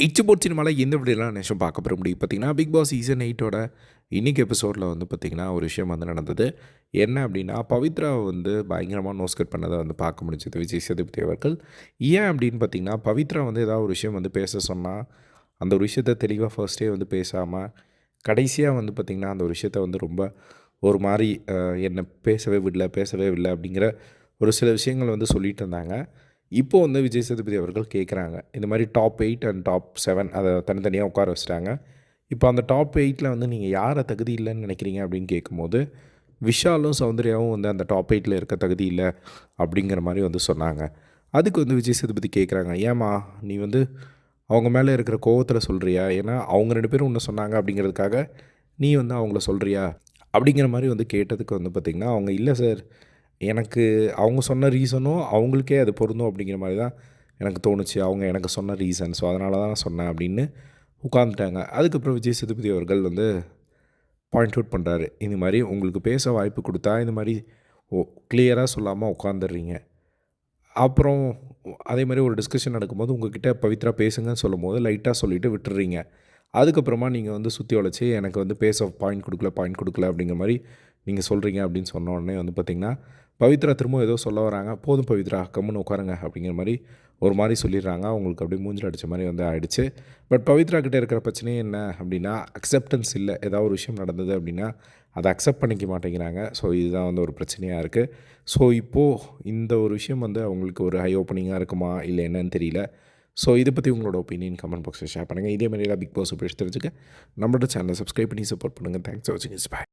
இச்சு போட் சினிமாவில் எந்த விடையெல்லாம் நிமிஷம் பார்க்க போகிற முடியும்? பார்த்தீங்கன்னா பிக் பாஸ் சீசன் எயிட்டோட இன்றைக்கி எபிசோடில் வந்து பார்த்திங்கன்னா ஒரு விஷயம் வந்து நடந்தது. என்ன அப்படின்னா பவித்ரா வந்து பயங்கரமாக நோஸ்கட் பண்ணதை வந்து பார்க்க முடிஞ்சது. விஜய் சேதுபதி அவர்கள். ஏன் அப்படின்னு பார்த்தீங்கன்னா பவித்ரா வந்து ஏதாவது ஒரு விஷயம் வந்து பேச சொன்னால் அந்த ஒரு விஷயத்த தெளிவாக ஃபர்ஸ்டே வந்து பேசாமல் கடைசியாக வந்து பார்த்திங்கன்னா அந்த ஒரு விஷயத்த வந்து ரொம்ப ஒரு மாதிரி என்னை பேசவே விடல பேசவே விடல அப்படிங்கிற ஒரு சில விஷயங்கள் வந்து சொல்லிகிட்டு இருந்தாங்க. இப்போ வந்து விஜய் சேதுபதி அவர்கள் கேட்குறாங்க இந்த மாதிரி top eight and top seven அதை தனித்தனியாக உட்கார வச்சுட்டாங்க. இப்போ அந்த டாப் எயிட்டில் வந்து நீங்கள் யாரை தகுதி இல்லைன்னு நினைக்கிறீங்க அப்படின்னு கேட்கும்போது விஷாலும் சௌந்தர்யாவும் வந்து அந்த டாப் எயிட்டில் இருக்க தகுதி இல்லை அப்படிங்கிற மாதிரி வந்து சொன்னாங்க. அதுக்கு வந்து விஜய் சேதுபதி கேட்குறாங்க ஏம்மா நீ வந்து அவங்க மேலே இருக்கிற கோவத்தில் சொல்கிறியா ஏன்னா அவங்க ரெண்டு பேரும் ஒன்று சொன்னாங்க அப்படிங்கிறதுக்காக நீ வந்து அவங்கள சொல்கிறியா அப்படிங்கிற மாதிரி வந்து கேட்டதுக்கு வந்து பார்த்திங்கன்னா அவங்க இல்லை சார் எனக்கு அவங்க சொன்ன ரீசனும் அவங்களுக்கே அது பொருந்தும் அப்படிங்கிற மாதிரி தான் எனக்கு தோணுச்சு. அவங்க எனக்கு சொன்ன ரீசன் ஸோ அதனால தான் நான் சொன்னேன் அப்படின்னு உட்காந்துட்டாங்க அதுக்கப்புறம் விஜய் சேதுபதி அவர்கள் வந்து பாயிண்ட் அவுட் பண்ணுறாரு இந்த மாதிரி உங்களுக்கு பேச வாய்ப்பு கொடுத்தா இந்த மாதிரி ஓ கிளியராக சொல்லாமல் உட்காந்துடுறீங்க அப்புறம் அதே மாதிரி ஒரு டிஸ்கஷன் நடக்கும்போது உங்ககிட்ட பவித்ரா பேசுங்கன்னு சொல்லும்போது லைட்டாக சொல்லிவிட்டு விட்டுறீங்க. அதுக்கப்புறமா நீங்கள் வந்து சுற்றி உழைச்சி எனக்கு வந்து பேச பாயிண்ட் கொடுக்கல பாயிண்ட் கொடுக்கல அப்படிங்கிற மாதிரி நீங்கள் சொல்கிறீங்க அப்படின்னு சொன்ன உடனே வந்து பார்த்திங்கன்னா பவித்ரா திரும்ப ஏதோ சொல்ல வராங்க. போதும் பவித்ரா கம்முன்னு உட்காருங்க அப்படிங்கிற மாதிரி ஒரு மாதிரி சொல்லிடுறாங்க. அவங்களுக்கு அப்படியே மூஞ்சில் அடித்த மாதிரி வந்து ஆகிடுச்சு பட் பவித்ரா கிட்டே இருக்கிற பிரச்சனையே என்ன அப்படின்னா அக்செப்டன்ஸ் இல்லை. ஏதாவது ஒரு விஷயம் நடந்தது அப்படின்னா அதை அக்செப்ட் பண்ணிக்க மாட்டேங்கிறாங்க. ஸோ இதுதான் வந்து ஒரு பிரச்சனையாக இருக்குது ஸோ இப்போது இந்த ஒரு விஷயம் வந்து அவங்களுக்கு ஒரு ஹை ஓப்பனிங்காக இருக்குமா இல்லை என்னன்னு தெரியல. ஸோ இதை பற்றி உங்களோட ஒப்பீனியன் கமெண்ட் பாக்ஸில் ஷேர் பண்ணுங்கள் இதே மாதிரி பிக் பாஸ் பேசி தெரிஞ்சுக்க நம்மளோட சேனலை சப்ஸ்கிரைப் பண்ணி சப்போர்ட் பண்ணுங்கள் தேங்க்ஸ் ஃபார் வாட்சிங் இஸ் பை